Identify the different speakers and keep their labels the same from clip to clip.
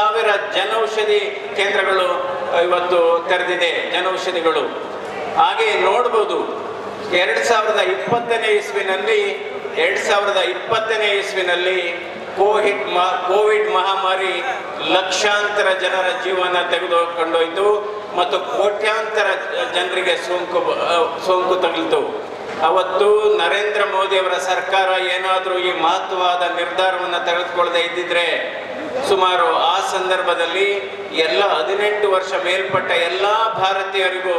Speaker 1: ಸಾವಿರ ಜನೌಷಧಿ ಕೇಂದ್ರಗಳು ಇವತ್ತು ತೆರೆದಿದೆ, ಜನೌಷಧಿಗಳು. ಹಾಗೆ ನೋಡ್ಬೋದು, ಎರಡ್ ಸಾವಿರದ ಇಪ್ಪತ್ತನೇ ಇಸ್ವಿನಲ್ಲಿ, ಎರಡ್ ಸಾವಿರದ ಇಪ್ಪತ್ತನೇ ಇಸ್ವಿನಲ್ಲಿ ಕೋವಿಡ್ ಕೋವಿಡ್ ಮಹಾಮಾರಿ ಲಕ್ಷಾಂತರ ಜನರ ಜೀವನ ತೆಗೆದುಕೊಂಡೋಯ್ತು ಮತ್ತು ಕೋಟ್ಯಾಂತರ ಜನರಿಗೆ ಸೋಂಕು ಸೋಂಕು ತಗಲಿತು. ಅವತ್ತು ನರೇಂದ್ರ ಮೋದಿ ಅವರ ಸರ್ಕಾರ ಏನಾದರೂ ಈ ಮಹತ್ವವಾದ ನಿರ್ಧಾರವನ್ನು ತೆಗೆದುಕೊಳ್ಳದೆ ಇದ್ದಿದ್ರೆ ಸುಮಾರು ಸಂದರ್ಭದಲ್ಲಿ ಎಲ್ಲ ಹದಿನೆಂಟು ವರ್ಷ ಮೇಲ್ಪಟ್ಟ ಎಲ್ಲ ಭಾರತೀಯರಿಗೂ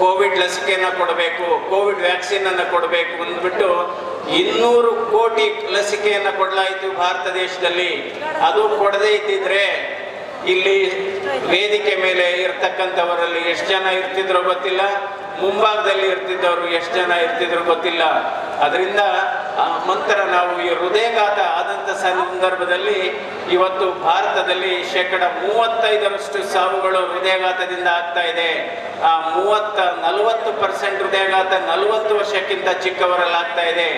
Speaker 1: ಕೋವಿಡ್ ಲಸಿಕೆಯನ್ನು ಕೊಡಬೇಕು, ಕೋವಿಡ್ ವ್ಯಾಕ್ಸಿನ್ ಅನ್ನು ಕೊಡಬೇಕು ಅಂದ್ಬಿಟ್ಟು ಇನ್ನೂರು ಕೋಟಿ ಲಸಿಕೆಯನ್ನು ಕೊಡಲಾಯಿತು ಭಾರತ ದೇಶದಲ್ಲಿ. ಅದು ಕೊಡದೇ ಇದ್ದಿದ್ರೆ ಇಲ್ಲಿ ವೇದಿಕೆ ಮೇಲೆ ಇರ್ತಕ್ಕಂಥವರಲ್ಲಿ ಎಷ್ಟು ಜನ ಇರ್ತಿದ್ರೋ ಗೊತ್ತಿಲ್ಲ. ಮುಂಭಾಗದಲ್ಲಿ ಇರ್ತಿದ್ದವರು ಎಷ್ಟು ಜನ ಇರ್ತಿದ್ರು ಗೊತ್ತಿಲ್ಲ. ಅದರಿಂದ ನಂತರ ನಾವು ಈ ಹೃದಯಘಾತ ಆದಂಥ ಸಂದರ್ಭದಲ್ಲಿ ಇವತ್ತು ಭಾರತದಲ್ಲಿ ಶೇಕಡ ಮೂವತ್ತೈದರಷ್ಟು ಸಾವುಗಳು ಹೃದಯಘಾತದಿಂದ ಆಗ್ತಾ ಇದೆ. ಆ ಮೂವತ್ತ, ನಲವತ್ತು ಪರ್ಸೆಂಟ್ ಹೃದಯಘಾತ ನಲವತ್ತು ವರ್ಷಕ್ಕಿಂತ ಚಿಕ್ಕವರಲ್ಲಿ ಆಗ್ತಾ ಇದೆ.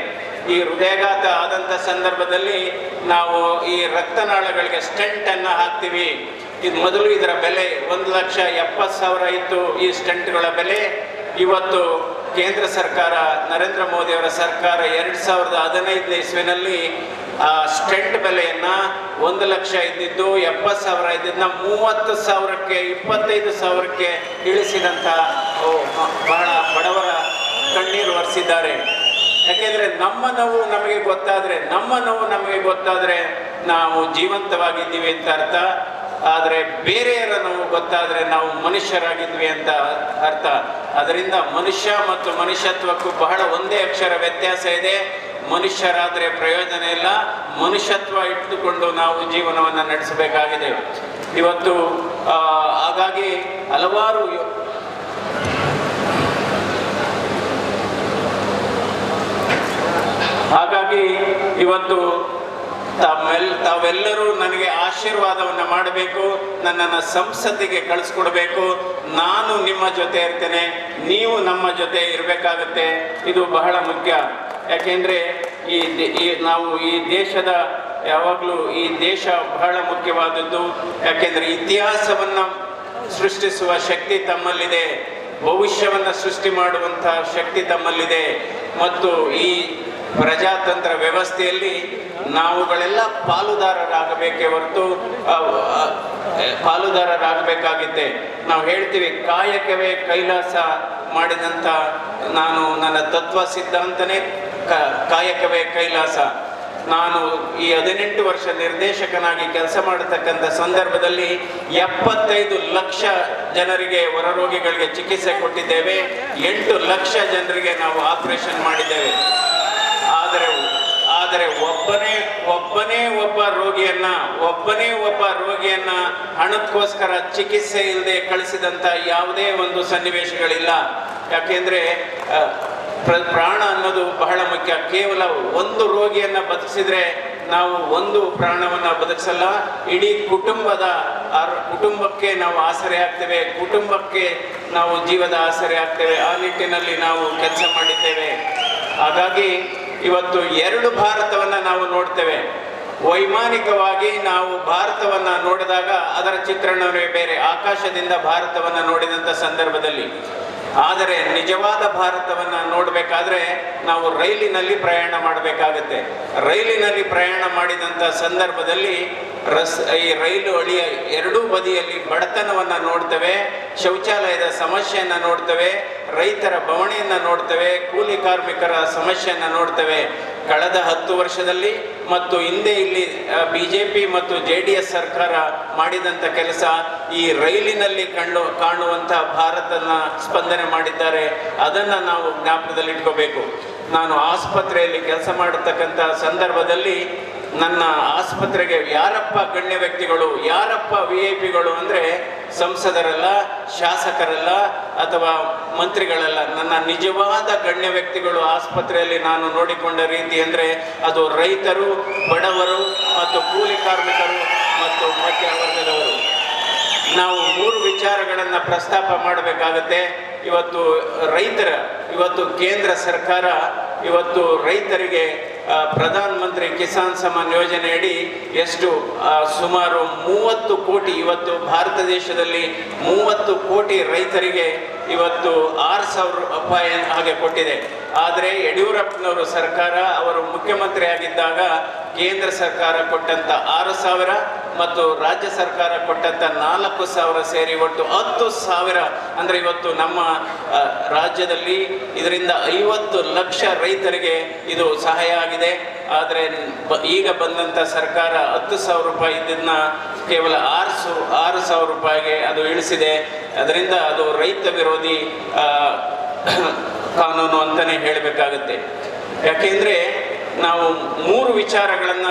Speaker 1: ಈ ಹೃದಯಘಾತ ಆದಂಥ ಸಂದರ್ಭದಲ್ಲಿ ನಾವು ಈ ರಕ್ತನಾಳಗಳಿಗೆ ಸ್ಟೆಂಟ್ ಅನ್ನ ಹಾಕ್ತೀವಿ. ಇದು ಮೊದಲು ಇದರ ಬೆಲೆ ಒಂದು ಲಕ್ಷ ಎಪ್ಪತ್ತು ಸಾವಿರ ಇತ್ತು ಈ ಸ್ಟೆಂಟ್ಗಳ ಬೆಲೆ. ಇವತ್ತು ಕೇಂದ್ರ ಸರ್ಕಾರ, ನರೇಂದ್ರ ಮೋದಿ ಅವರ ಸರ್ಕಾರ ಎರಡು ಸಾವಿರದ ಹದಿನೈದನೇ ಇಸ್ವಿನಲ್ಲಿ ಸ್ಟೆಂಟ್ ಬೆಲೆಯನ್ನು ಒಂದು ಲಕ್ಷ ಇದ್ದಿದ್ದು, ಎಪ್ಪತ್ತು ಸಾವಿರ ಇದ್ದಿದ್ದನ್ನ ಮೂವತ್ತು ಸಾವಿರಕ್ಕೆ, ಇಪ್ಪತ್ತೈದು ಸಾವಿರಕ್ಕೆ ಇಳಿಸಿದಂಥ ಬಹಳ ಬಡವರ ಕಣ್ಣೀರು ಒರೆಸಿದ್ದಾರೆ. ಯಾಕೆಂದರೆ ನಮ್ಮ ನೋವು ನಮಗೆ ಗೊತ್ತಾದರೆ, ನಮ್ಮ ನೋವು ನಮಗೆ ಗೊತ್ತಾದರೆ ನಾವು ಜೀವಂತವಾಗಿದ್ದೀವಿ ಅಂತ ಅರ್ಥ. ಆದರೆ ಬೇರೆಯವರ ನೋವು ಗೊತ್ತಾದರೆ ನಾವು ಮನುಷ್ಯರಾಗಿದ್ವಿ ಅಂತ ಅರ್ಥ. ಅದರಿಂದ ಮನುಷ್ಯ ಮತ್ತು ಮನುಷ್ಯತ್ವಕ್ಕೂ ಬಹಳ ಒಂದೇ ಅಕ್ಷರ ವ್ಯತ್ಯಾಸ ಇದೆ. ಮನುಷ್ಯರಾದರೆ ಪ್ರಯೋಜನ ಇಲ್ಲ. ಮನುಷ್ಯತ್ವ ಇಟ್ಟುಕೊಂಡು ನಾವು ಜೀವನವನ್ನು ನಡೆಸಬೇಕಾಗಿದೆ. ಇವತ್ತು ಹಾಗಾಗಿ ಹಲವಾರು ಹಾಗಾಗಿ ಇವತ್ತು ತಮ್ಮೆಲ್ ತಾವೆಲ್ಲರೂ ನನಗೆ ಆಶೀರ್ವಾದವನ್ನು ಮಾಡಬೇಕು, ನನ್ನನ್ನು ಸಂಸತ್ತಿಗೆ ಕಳಿಸ್ಕೊಡ್ಬೇಕು. ನಾನು ನಿಮ್ಮ ಜೊತೆ ಇರ್ತೇನೆ, ನೀವು ನಮ್ಮ ಜೊತೆ ಇರಬೇಕಾಗತ್ತೆ. ಇದು ಬಹಳ ಮುಖ್ಯ. ಯಾಕೆಂದರೆ ಈ ನಾವು ಈ ದೇಶದ ಯಾವಾಗಲೂ ಈ ದೇಶ ಬಹಳ ಮುಖ್ಯವಾದದ್ದು. ಯಾಕೆಂದರೆ ಇತಿಹಾಸವನ್ನು ಸೃಷ್ಟಿಸುವ ಶಕ್ತಿ ತಮ್ಮಲ್ಲಿದೆ. ಭವಿಷ್ಯವನ್ನು ಸೃಷ್ಟಿ ಮಾಡುವಂಥ ಶಕ್ತಿ ತಮ್ಮಲ್ಲಿದೆ. ಮತ್ತು ಈ ಪ್ರಜಾತಂತ್ರ ವ್ಯವಸ್ಥೆಯಲ್ಲಿ ನಾವುಗಳೆಲ್ಲ ಪಾಲುದಾರರಾಗಬೇಕೇ ಹೊರತು ಪಾಲುದಾರರಾಗಬೇಕಾಗಿದೆ ನಾವು ಹೇಳ್ತೀವಿ, ಕಾಯಕವೇ ಕೈಲಾಸ ಮಾಡಿದಂಥ ನಾನು ನನ್ನ ತತ್ವ ಸಿದ್ಧಾಂತನೇ ಕಾಯಕವೇ ಕೈಲಾಸ. ನಾನು ಈ ಹದಿನೆಂಟು ವರ್ಷ ನಿರ್ದೇಶಕನಾಗಿ ಕೆಲಸ ಮಾಡತಕ್ಕಂಥ ಸಂದರ್ಭದಲ್ಲಿ ಎಪ್ಪತ್ತೈದು ಲಕ್ಷ ಜನರಿಗೆ ಹೊರರೋಗಿಗಳಿಗೆ ಚಿಕಿತ್ಸೆ ಕೊಟ್ಟಿದ್ದೇವೆ. ಎಂಟು ಲಕ್ಷ ಜನರಿಗೆ ನಾವು ಆಪರೇಷನ್ ಮಾಡಿದ್ದೇವೆ. ಆದರೆ ಒಬ್ಬನೇ ಒಬ್ಬನೇ ಒಬ್ಬ ರೋಗಿಯನ್ನ, ಒಬ್ಬನೇ ಒಬ್ಬ ರೋಗಿಯನ್ನ ಹಣಕ್ಕೋಸ್ಕರ ಚಿಕಿತ್ಸೆ ಇಲ್ಲದೆ ಕಳಿಸಿದಂತ ಯಾವುದೇ ಒಂದು ಸನ್ನಿವೇಶಗಳಿಲ್ಲ. ಯಾಕೆಂದ್ರೆ ಪ್ರ- ಪ್ರಾಣ ಅನ್ನೋದು ಬಹಳ ಮುಖ್ಯ. ಕೇವಲ ಒಂದು ರೋಗಿಯನ್ನ ಬದುಕಿಸಿದ್ರೆ ನಾವು ಒಂದು ಪ್ರಾಣವನ್ನ ಬದುಕಿಸಲ್ಲ. ಇಡೀ ಕುಟುಂಬದ ಕುಟುಂಬಕ್ಕೆ ನಾವು ಆಸರೆ ಆಗ್ತೇವೆ. ಕುಟುಂಬಕ್ಕೆ ನಾವು ಜೀವದ ಆಸರೆ ಆಗ್ತೇವೆ. ಆ ನಿಟ್ಟಿನಲ್ಲಿ ನಾವು ಕೆಲಸ ಮಾಡಿದ್ದೇವೆ. ಹಾಗಾಗಿ ಇವತ್ತು ಎರಡು ಭಾರತವನ್ನ ನಾವು ನೋಡ್ತೇವೆ. ವೈಮಾನಿಕವಾಗಿ ನಾವು ಭಾರತವನ್ನ ನೋಡಿದಾಗ ಅದರ ಚಿತ್ರಣವೇ ಬೇರೆ, ಆಕಾಶದಿಂದ ಭಾರತವನ್ನ ನೋಡಿದಂಥ ಸಂದರ್ಭದಲ್ಲಿ. ಆದರೆ ನಿಜವಾದ ಭಾರತವನ್ನ ನೋಡಬೇಕಾದ್ರೆ ನಾವು ರೈಲಿನಲ್ಲಿ ಪ್ರಯಾಣ ಮಾಡಬೇಕಾಗತ್ತೆ. ರೈಲಿನಲ್ಲಿ ಪ್ರಯಾಣ ಮಾಡಿದಂಥ ಸಂದರ್ಭದಲ್ಲಿ ರಸ್, ಈ ರೈಲು ಹಳಿಯ ಎರಡೂ ಬದಿಯಲ್ಲಿ ಬಡತನವನ್ನು ನೋಡ್ತೇವೆ, ಶೌಚಾಲಯದ ಸಮಸ್ಯೆಯನ್ನು ನೋಡ್ತೇವೆ, ರೈತರ ಬವಣೆಯನ್ನು ನೋಡ್ತೇವೆ, ಕೂಲಿ ಕಾರ್ಮಿಕರ ಸಮಸ್ಯೆಯನ್ನು ನೋಡ್ತೇವೆ. ಕಳೆದ ಹತ್ತು ವರ್ಷದಲ್ಲಿ ಮತ್ತು ಹಿಂದೆ ಇಲ್ಲಿ ಬಿ ಜೆ ಪಿ ಮತ್ತು ಜೆ ಡಿ ಎಸ್ ಸರ್ಕಾರ ಮಾಡಿದಂಥ ಕೆಲಸ, ಈ ರೈಲಿನಲ್ಲಿ ಕಂಡು ಕಾಣುವಂಥ ಭಾರತನ ಸ್ಪಂದನೆ ಮಾಡಿದ್ದಾರೆ. ಅದನ್ನು ನಾವು ಜ್ಞಾಪಕದಲ್ಲಿಟ್ಕೋಬೇಕು. ನಾನು ಆಸ್ಪತ್ರೆಯಲ್ಲಿ ಕೆಲಸ ಮಾಡತಕ್ಕಂಥ ಸಂದರ್ಭದಲ್ಲಿ ನನ್ನ ಆಸ್ಪತ್ರೆಗೆ ಯಾರಪ್ಪ ಗಣ್ಯ ವ್ಯಕ್ತಿಗಳು, ಯಾರಪ್ಪ ವಿ ಐ ಪಿಗಳು ಅಂದರೆ ಸಂಸದರಲ್ಲ, ಶಾಸಕರಲ್ಲ ಅಥವಾ ಮಂತ್ರಿಗಳಲ್ಲ, ನನ್ನ ನಿಜವಾದ ಗಣ್ಯ ವ್ಯಕ್ತಿಗಳು ಆಸ್ಪತ್ರೆಯಲ್ಲಿ ನಾನು ನೋಡಿಕೊಂಡ ರೀತಿ ಅಂದರೆ ಅದು ರೈತರು, ಬಡವರು ಮತ್ತು ಕೂಲಿ ಕಾರ್ಮಿಕರು ಮತ್ತು ಮಧ್ಯ ವರ್ಗದವರು ನಾವು ಮೂರು ವಿಚಾರಗಳನ್ನು ಪ್ರಸ್ತಾಪ ಮಾಡಬೇಕಾಗತ್ತೆ. ಇವತ್ತು ರೈತರ, ಇವತ್ತು ಕೇಂದ್ರ ಸರ್ಕಾರ ಇವತ್ತು ರೈತರಿಗೆ ಪ್ರಧಾನ ಮಂತ್ರಿ ಕಿಸಾನ್ ಸಮ್ಮಾನ್ ಯೋಜನೆಯಡಿ ಎಷ್ಟು ಸುಮಾರು ಮೂವತ್ತು ಕೋಟಿ ಇವತ್ತು ಭಾರತ ದೇಶದಲ್ಲಿ ಮೂವತ್ತು ಕೋಟಿ ರೈತರಿಗೆ ಇವತ್ತು ಆರು ಸಾವಿರ ರೂಪಾಯಿ ಹಾಗೆ ಕೊಟ್ಟಿದೆ. ಆದರೆ ಯಡಿಯೂರಪ್ಪನವರು ಸರ್ಕಾರ, ಅವರು ಮುಖ್ಯಮಂತ್ರಿ ಆಗಿದ್ದಾಗ ಕೇಂದ್ರ ಸರ್ಕಾರ ಕೊಟ್ಟಂಥ ಆರು ಸಾವಿರ ಮತ್ತು ರಾಜ್ಯ ಸರ್ಕಾರ ಕೊಟ್ಟಂತ ನಾಲ್ಕು ಸಾವಿರ ಸೇರಿ ಒಟ್ಟು ಹತ್ತು ಸಾವಿರ ಅಂದ್ರೆ ಇವತ್ತು ನಮ್ಮ ರಾಜ್ಯದಲ್ಲಿ ಇದರಿಂದ ಐವತ್ತು ಲಕ್ಷ ರೈತರಿಗೆ ಇದು ಸಹಾಯ ಆಗಿದೆ. ಆದರೆ ಈಗ ಬಂದಂತ ಸರ್ಕಾರ ಹತ್ತು ಸಾವಿರ ರೂಪಾಯಿ ಇದನ್ನ ಕೇವಲ ಆರು ಸು, ಆರು ಸಾವಿರ ರೂಪಾಯಿಗೆ ಅದು ಇಳಿಸಿದೆ. ಅದರಿಂದ ಅದು ರೈತ ವಿರೋಧಿ ಕಾನೂನು ಅಂತಾನೆ ಹೇಳಬೇಕಾಗುತ್ತೆ. ಯಾಕೆಂದ್ರೆ ನಾವು ಮೂರು ವಿಚಾರಗಳನ್ನ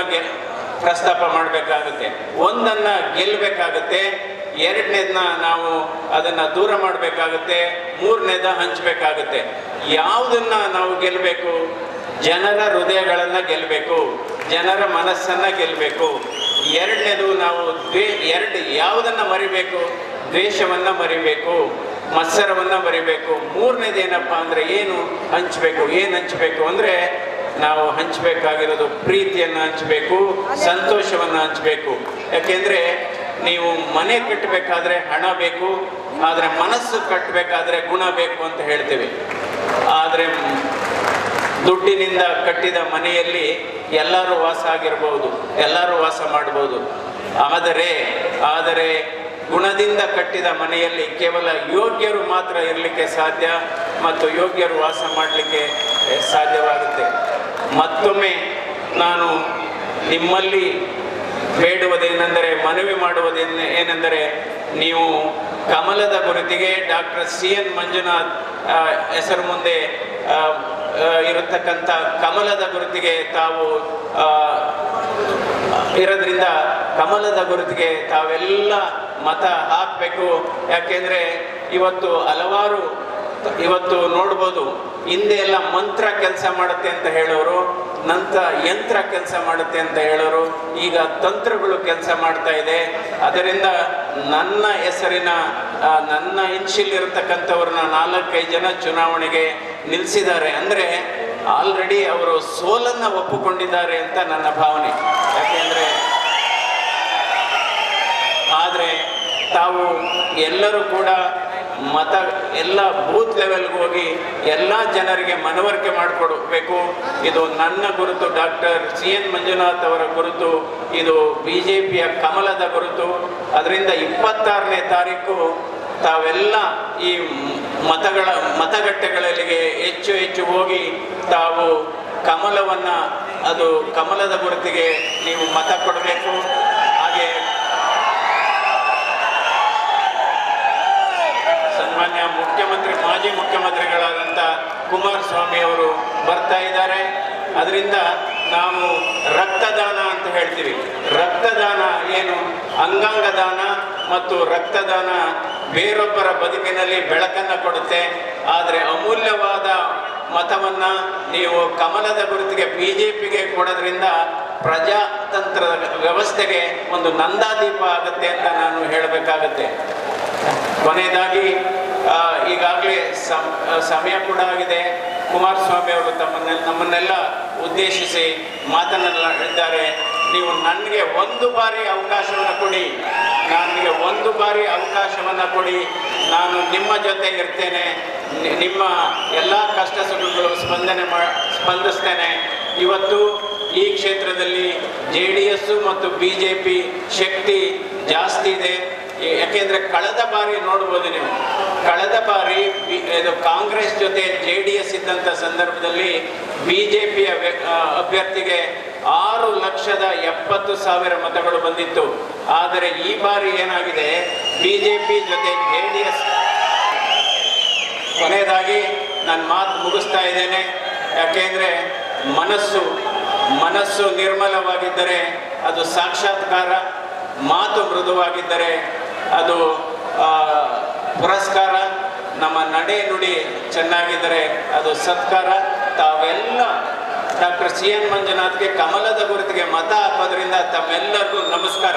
Speaker 1: ಪ್ರಸ್ತಾಪ ಮಾಡಬೇಕಾಗುತ್ತೆ. ಒಂದನ್ನು ಗೆಲ್ಲಬೇಕಾಗುತ್ತೆ ಎರಡನೇದನ್ನ ನಾವು ಅದನ್ನು ದೂರ ಮಾಡಬೇಕಾಗುತ್ತೆ, ಮೂರನೇದ ಹಂಚಬೇಕಾಗುತ್ತೆ. ಯಾವುದನ್ನ ನಾವು ಗೆಲ್ಲಬೇಕು ಜನರ ಹೃದಯಗಳನ್ನು ಗೆಲ್ಲಬೇಕು ಜನರ ಮನಸ್ಸನ್ನು ಗೆಲ್ಲಬೇಕು ಎರಡನೇದು ನಾವು ದ್ವೇ, ಎರಡು ಯಾವುದನ್ನು ಮರಿಬೇಕು? ದ್ವೇಷವನ್ನು ಮರಿಬೇಕು, ಮತ್ಸರವನ್ನು ಮರಿಬೇಕು. ಮೂರನೇದು ಏನಪ್ಪ ಅಂದ್ರೆ ಏನು? ಹಂಚಬೇಕು. ಏನು ಹಂಚಬೇಕು ಅಂದ್ರೆ ನಾವು ಹಂಚಬೇಕಾಗಿರೋದು ಪ್ರೀತಿಯನ್ನು ಹಂಚಬೇಕು, ಸಂತೋಷವನ್ನು ಹಂಚಬೇಕು. ಯಾಕೆಂದರೆ ನೀವು ಮನೆ ಕಟ್ಟಬೇಕಾದ್ರೆ ಹಣ ಬೇಕು, ಆದರೆ ಮನಸ್ಸು ಕಟ್ಟಬೇಕಾದ್ರೆ ಗುಣ ಬೇಕು ಅಂತ ಹೇಳ್ತೇವೆ. ಆದರೆ ದುಡ್ಡಿನಿಂದ ಕಟ್ಟಿದ ಮನೆಯಲ್ಲಿ ಎಲ್ಲರೂ ವಾಸ ಆಗಿರ್ಬೋದು, ಎಲ್ಲರೂ ವಾಸ ಮಾಡ್ಬೋದು. ಆದರೆ ಆದರೆ ಗುಣದಿಂದ ಕಟ್ಟಿದ ಮನೆಯಲ್ಲಿ ಕೇವಲ ಯೋಗ್ಯರು ಮಾತ್ರ ಇರಲಿಕ್ಕೆ ಸಾಧ್ಯ ಮತ್ತು ಯೋಗ್ಯರು ವಾಸ ಮಾಡಲಿಕ್ಕೆ ಸಾಧ್ಯವಾಗುತ್ತೆ. ಮತ್ತೊಮ್ಮೆ ನಾನು ನಿಮ್ಮಲ್ಲಿ ಬೇಡುವುದೇನೆಂದರೆ, ಮನವಿ ಮಾಡುವುದೇನೆ, ಏನೆಂದರೆ, ನೀವು ಕಮಲದ ಗುರುತಿಗೆ ಡಾಕ್ಟರ್ ಸಿ ಎನ್ ಮಂಜುನಾಥ್ ಹೆಸರು ಮುಂದೆ ಇರತಕ್ಕಂಥ ಕಮಲದ ಗುರುತಿಗೆ ತಾವು ಇರೋದ್ರಿಂದ ಕಮಲದ ಗುರುತಿಗೆ ತಾವೆಲ್ಲ ಮತ ಹಾಕಬೇಕು. ಯಾಕೆಂದರೆ, ಇವತ್ತು ಹಲವಾರು, ಇವತ್ತು ನೋಡ್ಬೋದು ಹಿಂದೆ ಎಲ್ಲ ಮಂತ್ರ ಕೆಲಸ ಮಾಡುತ್ತೆ ಅಂತ ಹೇಳೋರು, ನಂತರ ಯಂತ್ರ ಕೆಲಸ ಮಾಡುತ್ತೆ ಅಂತ ಹೇಳೋರು, ಈಗ ತಂತ್ರಗಳು ಕೆಲಸ ಮಾಡ್ತಾ ಇದೆ. ಅದರಿಂದ ನನ್ನ ಹೆಸರಿನ ನನ್ನ ಇಂಚಿಲಿರ್ತಕ್ಕಂಥವ್ರನ್ನ ನಾಲ್ಕೈದು ಜನ ಚುನಾವಣೆಗೆ ನಿಲ್ಲಿಸಿದ್ದಾರೆ ಅಂದರೆ ಆಲ್ರೆಡಿ ಅವರು ಸೋಲನ್ನ ಒಪ್ಪಿಕೊಂಡಿದ್ದಾರೆ ಅಂತ ನನ್ನ ಭಾವನೆ. ಯಾಕೆಂದ್ರೆ, ಆದರೆ ತಾವು ಎಲ್ಲರೂ ಕೂಡ ಮತ ಎಲ್ಲ ಬೂತ್ ಲೆವೆಲ್ಗೆ ಹೋಗಿ ಎಲ್ಲ ಜನರಿಗೆ ಮನವರಿಕೆ ಮಾಡಿಕೊಡಬೇಕು. ಇದು ನನ್ನ ಗುರುತು ಡಾಕ್ಟರ್ ಸಿ ಎನ್ ಮಂಜುನಾಥ್ ಅವರ ಗುರುತು, ಇದು ಬಿ ಜೆ ಪಿಯ ಕಮಲದ ಗುರುತು. ಅದರಿಂದ ಇಪ್ಪತ್ತಾರನೇ ತಾರೀಕು ತಾವೆಲ್ಲ ಈ ಮತಗಳ ಮತಗಟ್ಟೆಗಳಿಗೆ ಹೆಚ್ಚು ಹೆಚ್ಚು ಹೋಗಿ ತಾವು ಕಮಲವನ್ನು, ಅದು ಕಮಲದ ಗುರುತಿಗೆ ನೀವು ಮತ ಕೊಡಬೇಕು ಹಾಗೆ ಸನ್ಮಾನ್ಯ ಮುಖ್ಯಮಂತ್ರಿ, ಮಾಜಿ ಮುಖ್ಯಮಂತ್ರಿಗಳಾದಂಥ ಕುಮಾರಸ್ವಾಮಿ ಅವರು ಬರ್ತಾ ಇದ್ದಾರೆ. ಅದರಿಂದ ನಾವು ರಕ್ತದಾನ ಅಂತ ಹೇಳ್ತೀವಿ. ರಕ್ತದಾನ ಏನು? ಅಂಗಾಂಗ ದಾನ ಮತ್ತು ರಕ್ತದಾನ ಬೇರೊಬ್ಬರ ಬದುಕಿನಲ್ಲಿ ಬೆಳಕನ್ನು ಕೊಡುತ್ತೆ. ಆದರೆ ಅಮೂಲ್ಯವಾದ ಮತವನ್ನ ನೀವು ಕಮಲದ ಗುರುತಿಗೆ ಬಿ ಜೆ ಪಿಗೆ ಕೊಡೋದ್ರಿಂದ ಪ್ರಜಾತಂತ್ರದ ವ್ಯವಸ್ಥೆಗೆ ಒಂದು ನಂದಾದೀಪ ಆಗುತ್ತೆ ಅಂತ ನಾನು ಹೇಳಬೇಕಾಗತ್ತೆ. ಕೊನೆಯದಾಗಿ ಈಗಾಗಲೇ ಸಮಯ ಕೂಡ ಆಗಿದೆ. ಕುಮಾರಸ್ವಾಮಿ ಅವರು ತಮ್ಮನ್ನ, ನಮ್ಮನ್ನೆಲ್ಲ ಉದ್ದೇಶಿಸಿ ಮಾತನಾಡಿದ್ದಾರೆ ನೀವು ನನಗೆ ಒಂದು ಬಾರಿ ಅವಕಾಶವನ್ನು ಕೊಡಿ. ನನಗೆ ಒಂದು ಬಾರಿ ಅವಕಾಶವನ್ನು ಕೊಡಿ. ನಾನು ನಿಮ್ಮ ಜೊತೆ ಇರ್ತೇನೆ. ನಿಮ್ಮ ಎಲ್ಲ ಕಷ್ಟ ಸುಖಗಳು ಸ್ಪಂದನೆ ಮಾ, ಸ್ಪಂದಿಸ್ತೇನೆ. ಇವತ್ತು ಈ ಕ್ಷೇತ್ರದಲ್ಲಿ ಜೆ ಮತ್ತು ಬಿ ಶಕ್ತಿ ಜಾಸ್ತಿ ಇದೆ. ಯಾಕೆಂದ್ರೆ ಕಳೆದ ಬಾರಿ ನೋಡ್ಬೋದು ನೀವು. ಕಳೆದ ಬಾರಿ ಇದು ಕಾಂಗ್ರೆಸ್ ಜೊತೆ ಜೆ ಡಿ ಎಸ್ ಇದ್ದಂಥ ಸಂದರ್ಭದಲ್ಲಿ ಬಿ ಜೆ ಪಿಯ ಅಭ್ಯರ್ಥಿಗೆ ಆರು ಲಕ್ಷದ ಎಪ್ಪತ್ತು ಸಾವಿರ ಮತಗಳು ಬಂದಿತ್ತು. ಆದರೆ ಈ ಬಾರಿ ಏನಾಗಿದೆ? ಬಿ ಜೆ ಪಿ ಜೊತೆ ಜೆ ಡಿ ಎಸ್ ಕೊನೆಯದಾಗಿ ನಾನು ಮಾತು ಮುಗಿಸ್ತಾ ಇದ್ದೇನೆ. ಯಾಕೆಂದ್ರೆ ಮನಸ್ಸು ಮನಸ್ಸು ನಿರ್ಮಲವಾಗಿದ್ದರೆ ಅದು ಸಾಕ್ಷಾತ್ಕಾರ, ಮಾತು ಮೃದುವಾಗಿದ್ದರೆ ಅದು ಪುರಸ್ಕಾರ ನಮ್ಮ ನಡೆ ನುಡಿ ಚೆನ್ನಾಗಿದ್ದರೆ ಅದು ಸತ್ಕಾರ. ತಾವೆಲ್ಲ ಡಾಕ್ಟರ್ ಸಿ ಎನ್ ಮಂಜುನಾಥ್ಗೆ ಕಮಲದ ಗುರುತಿಗೆ ಮತ ಹಾಕೋದ್ರಿಂದ ತಮ್ಮೆಲ್ಲರಿಗೂ ನಮಸ್ಕಾರ.